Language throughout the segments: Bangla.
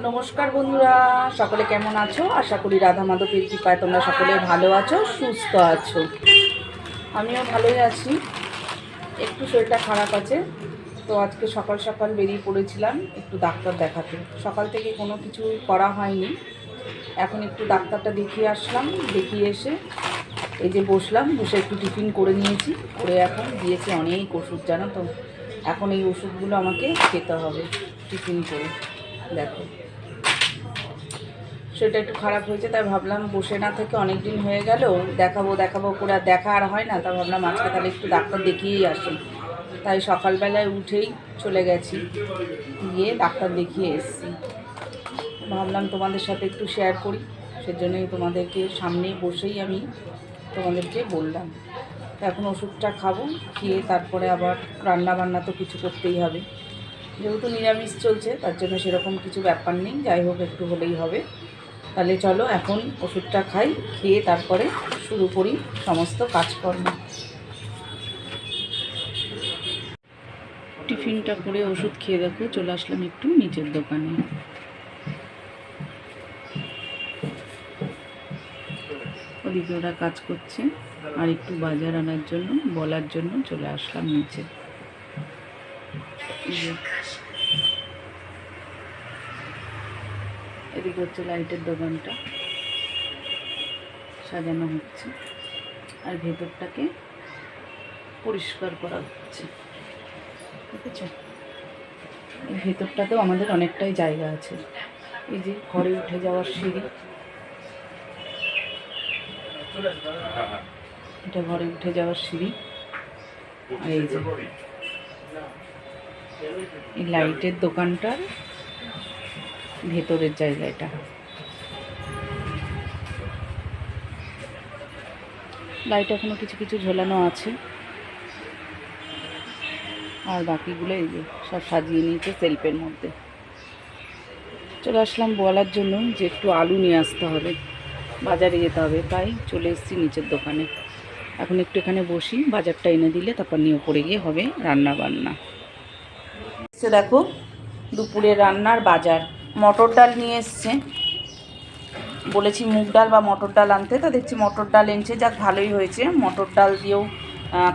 নমস্কার বন্ধুরা, সকলে কেমন আছো? আশা করি রাধা মাধবের কৃপায় তোমরা সকলে ভালো আছো, সুস্থ আছো। আমিও ভালোই আছি। একটু শরীরটা খারাপ আছে, তো আজকে সকাল সকাল বেরিয়ে পড়েছিলাম একটু ডাক্তার দেখাতে। সকাল থেকে কোনো কিছু করা হয়নি। এখন একটু ডাক্তারটা দেখিয়ে আসলাম, দেখিয়ে এসে এই যে বসলাম, বসে একটু টিফিন করে নিয়েছি। করে এখন দিয়েছে অনেক ওষুধ, জানো তো? এখন এই ওষুধগুলো আমাকে খেতে হবে, টিফিন করে। দেখো। সেটা একটু খারাপ হয়েছে, তাই ভাবলাম বসে না থেকে অনেক দিন হয়ে গেল, দেখাবো দেখাবো করে দেখা আর হয় না তা ভাবলাম আজকে তাহলে একটু ডাক্তার দেখিয়েই আসি। তাই সকালবেলায় উঠেই চলে গেছি, গিয়ে ডাক্তার দেখিয়ে এসেছি। ভাবলাম তোমাদের সাথে একটু শেয়ার করি, সেজন্যই তোমাদেরকে সামনে বসেই আমি তোমাদেরকে বললাম। এখন ওষুধটা খাব, খেয়ে তারপরে আবার রান্না বান্না তো কিছু করতেই হবে। যেহেতু নিরামিষ চলছে, তার জন্য সেরকম কিছু ব্যাপার নেই। যাই হোক, একটু হলেই হবে। তাহলে চলো, এখন ওষুধটা খাই, খেয়ে তারপরে শুরু করি সমস্ত কাজকর্ম। টিফিনটা করে ওষুধ খেয়ে দেখো, চলে আসলাম একটু নিজের দোকানে। ওদিকে ওরা কাজ করছে, আর একটু বাজার আনার জন্য, বলার জন্য চলে আসলাম নিচে। এদিকে হচ্ছে লাইটের দোকানটা। সাজানো হচ্ছে। আর ভেতরটাকে পরিষ্কার করা হচ্ছে। ঠিক আছে? এই ভেতরটাতেও আমাদের অনেকটাই জায়গা আছে। এই যে ঘরে উঠে যাওয়ার সিঁড়ি। এটা ঘরে উঠে যাওয়ার সিঁড়ি। আর এই যে এই লাইটের দোকানটার ভেতরের জায়গাটা। লাইট এখনও কিছু কিছু ঝোলানো আছে। আর বাকিগুলো এই যে সব সাজিয়ে নিয়েছে সেলফের মধ্যে। চলে আসলাম বলার জন্য যে একটু আলু নিয়ে আসতে হবে। বাজারে যেতে হবে, তাই চলে এসেছি নিচের দোকানে। এখন একটু এখানে বসি, বাজারটা এনে দিলে তারপর নিয়ে পড়ে গিয়ে হবে রান্না বান্না এসছে দেখো দুপুরে রান্নার বাজার। মটর ডাল নিয়ে এসছে। বলেছি মুগ ডাল বা মটর ডাল আনতে, তা দেখছি মটর ডাল এনেছে, যাক ভালোই হয়েছে। মটর ডাল দিয়েও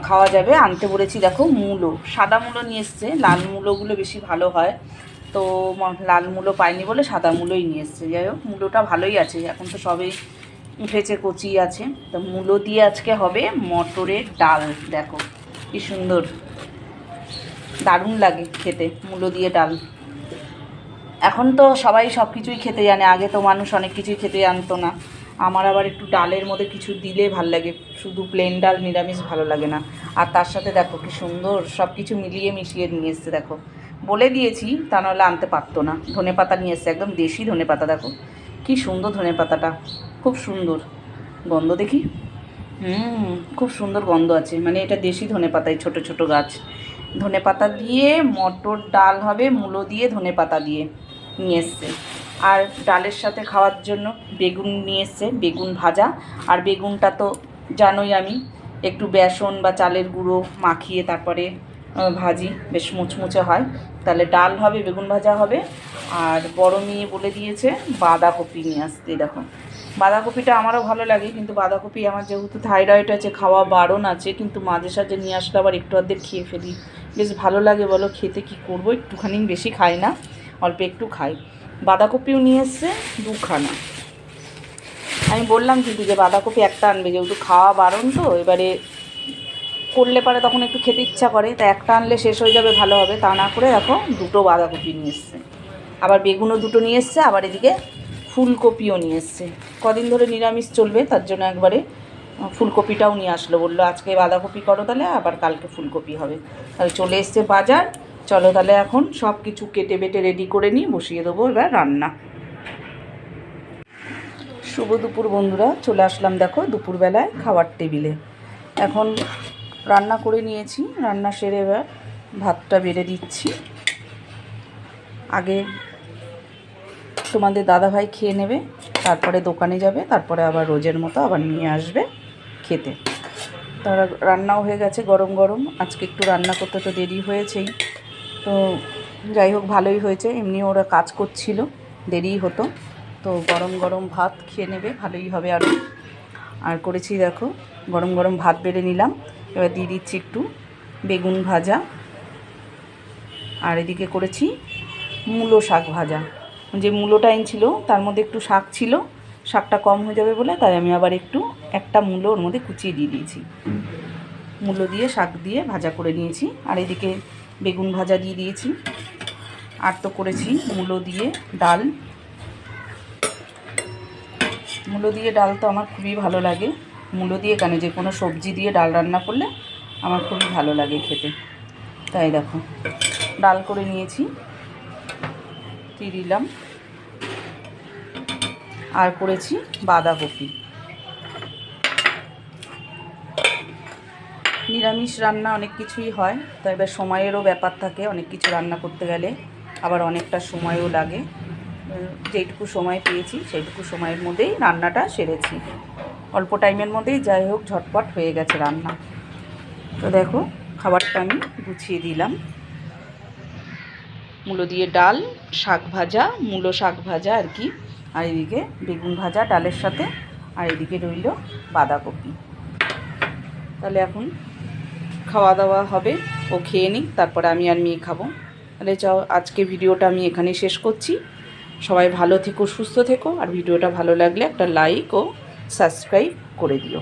খাওয়া যাবে। আনতে বলেছি দেখো মূলো, সাদা মূলো নিয়ে এসছে। লাল মূলোগুলো বেশি ভালো হয়। তো লাল মূলো পাইনি বলে সাদা মূলোই নিয়ে এসছে। যাই হোক, মূলোটা ভালোই আছে। এখন তো সবে উঠেছে, কচি আছে। তো মূলো দিয়ে আজকে হবে মটরের ডাল। দেখো কি সুন্দর। দারুণ লাগে খেতে, মূলো দিয়ে ডাল। এখন তো সবাই সব কিছুই খেতে জানে, আগে তো মানুষ অনেক কিছুই খেতে জানতো না। আমার আবার একটু ডালের মধ্যে কিছু দিলে ভালো লাগে, শুধু প্লেন ডাল নিরামিষ ভালো লাগে না। আর তার সাথে দেখো কি সুন্দর সব কিছু মিলিয়ে মিশিয়ে নিয়ে এসছে, দেখো। বলে দিয়েছি, তা নাহলে আনতে পারতো না। ধনে পাতা নিয়ে এসছে, একদম দেশি ধনে পাতা, দেখো। কি সুন্দর ধনে পাতাটা, খুব সুন্দর। গন্ধ দেখি। হুম, খুব সুন্দর গন্ধ আছে। মানে এটা দেশি ধনে পাতায় ছোট ছোট গাছ। ধনে পাতা দিয়ে, মটর ডাল হবে, মূলো দিয়ে ধনে পাতা দিয়ে নিয়ে এসছে। আর ডালের সাথে খাওয়ার জন্য বেগুন নিয়ে এসছে, বেগুন ভাজা। আর বেগুনটা তো জানোই আমি, একটু বেসন বা চালের গুঁড়ো মাখিয়ে তারপরে ভাজি, বেশ মুচমুচে হয়। তাহলে ডাল হবে, বেগুন ভাজা হবে। আর বড় মেয়ে বলে দিয়েছে বাঁধাকপি নিয়ে আসতে, দেখো। বাঁধাকপিটা আমারও ভালো লাগে, কিন্তু বাঁধাকপি আমার যেহেতু থাইরয়েড আছে, খাওয়া বারণ আছে, কিন্তু মাঝে সাঝে নিয়ে আসলে আবার একটু অর্ধেক খেয়ে ফেলি। বেশ ভালো লাগে বলো, খেতে কি করব? একটুখানি বেশি খাই না, অল্প একটু খাই। বাঁধাকপিও নিয়ে এসছে দুখানা। আমি বললাম কিন্তু যে বাঁধাকপি একটা আনবে, যেহেতু খাওয়া বারণ তো, এবারে করলে পারে তখন একটু খেতে ইচ্ছা করে, তা একটা আনলে শেষ হয়ে যাবে, ভালো হবে। তা না করে দেখো দুটো বাঁধাকপি নিয়ে এসছে। আবার বেগুনও দুটো নিয়ে এসছে, আবার এদিকে ফুলকপিও নিয়ে এসছে। কদিন ধরে নিরামিষ চলবে, তার জন্য একবারে ফুলকপিটাও নিয়ে আসলো, বলল আজকে বাঁধাকপি করো তাহলে, আবার কালকে ফুলকপি হবে। তাহলে চলে এসছে বাজার। চলো তাহলে এখন সব কিছু কেটে বেটে রেডি করে নিয়ে বসিয়ে দেবো এবার রান্না। শুভ দুপুর বন্ধুরা, চলে আসলাম দেখো দুপুরবেলায় খাওয়ার টেবিলে। এখন রান্না করে নিয়েছি, রান্না সেরে এবার ভাতটা বেড়ে দিচ্ছি। আগে তোমাদের দাদাভাই খেয়ে নেবে, তারপরে দোকানে যাবে, তারপরে আবার রোজের মতো আবার নিয়ে আসবে খেতে। তারা রান্নাও হয়ে গেছে গরম গরম, আজকে একটু রান্না করতে তো দেরি হয়েছেই। তো যাই হোক, ভালোই হয়েছে, এমনি ওরা কাজ করছিল, দেরি হতো। তো গরম গরম ভাত খেয়ে নেবে, ভালোই হবে আরও আর করেছি দেখো, গরম গরম ভাত বেড়ে নিলাম। এবার দিয়ে দিচ্ছি একটু বেগুন ভাজা। আর এদিকে করেছি মূলো শাক ভাজা। যে মূলোটা ছিল তার মধ্যে একটু শাক ছিল, শাকটা কম হয়ে যাবে বলে, তাই আমি আবার একটু একটা মূলো ওর মধ্যে কুচিয়ে দিয়ে দিয়েছি। মূলো দিয়ে শাক দিয়ে ভাজা করে নিয়েছি। আর এদিকে বেগুন ভাজা দিয়ে দিয়েছি। আর তো করেছি মূলো দিয়ে ডাল। মূলো দিয়ে ডাল তো আমার খুবই ভালো লাগে। মূলো দিয়ে কেন? যে কোনো সবজি দিয়ে ডাল রান্না করলে আমার খুবই ভালো লাগে খেতে। তাই দেখো ডাল করে নিয়েছি দিয়ে দিলাম। আর করেছি বাঁধাকপি। নিরামিষ রান্না অনেক কিছুই হয় তো এবার সময়েরও ব্যাপার থাকে অনেক কিছু রান্না করতে গেলে আবার অনেকটা সময়ও লাগে। উম, যেইটুকু সময় পেয়েছি সেইটুকু সময়ের মধ্যেই রান্নাটা সেরেছি। অল্প টাইমের মধ্যেই যাই হোক, ঝটপট হয়ে গেছে রান্না। তো দেখো, খাবারটা আমি গুছিয়ে দিলাম। মূলো দিয়ে ডাল, শাক ভাজা, মূলো শাক ভাজা আর কি, আর এদিকে বেগুন ভাজা, ডালের সাথে, আর এদিকে রইল বাঁধাকপি। তাহলে এখন খাওয়া দাওয়া হবে, ও খেয়ে নিক, তারপরে আমি আর মেয়ে খাব। তাহলে চাও আজকে ভিডিওটা আমি এখানেই শেষ করছি। সবাই ভালো থেকো, সুস্থ থেকো, আর ভিডিওটা ভালো লাগলে একটা লাইক ও সাবস্ক্রাইব করে দিও।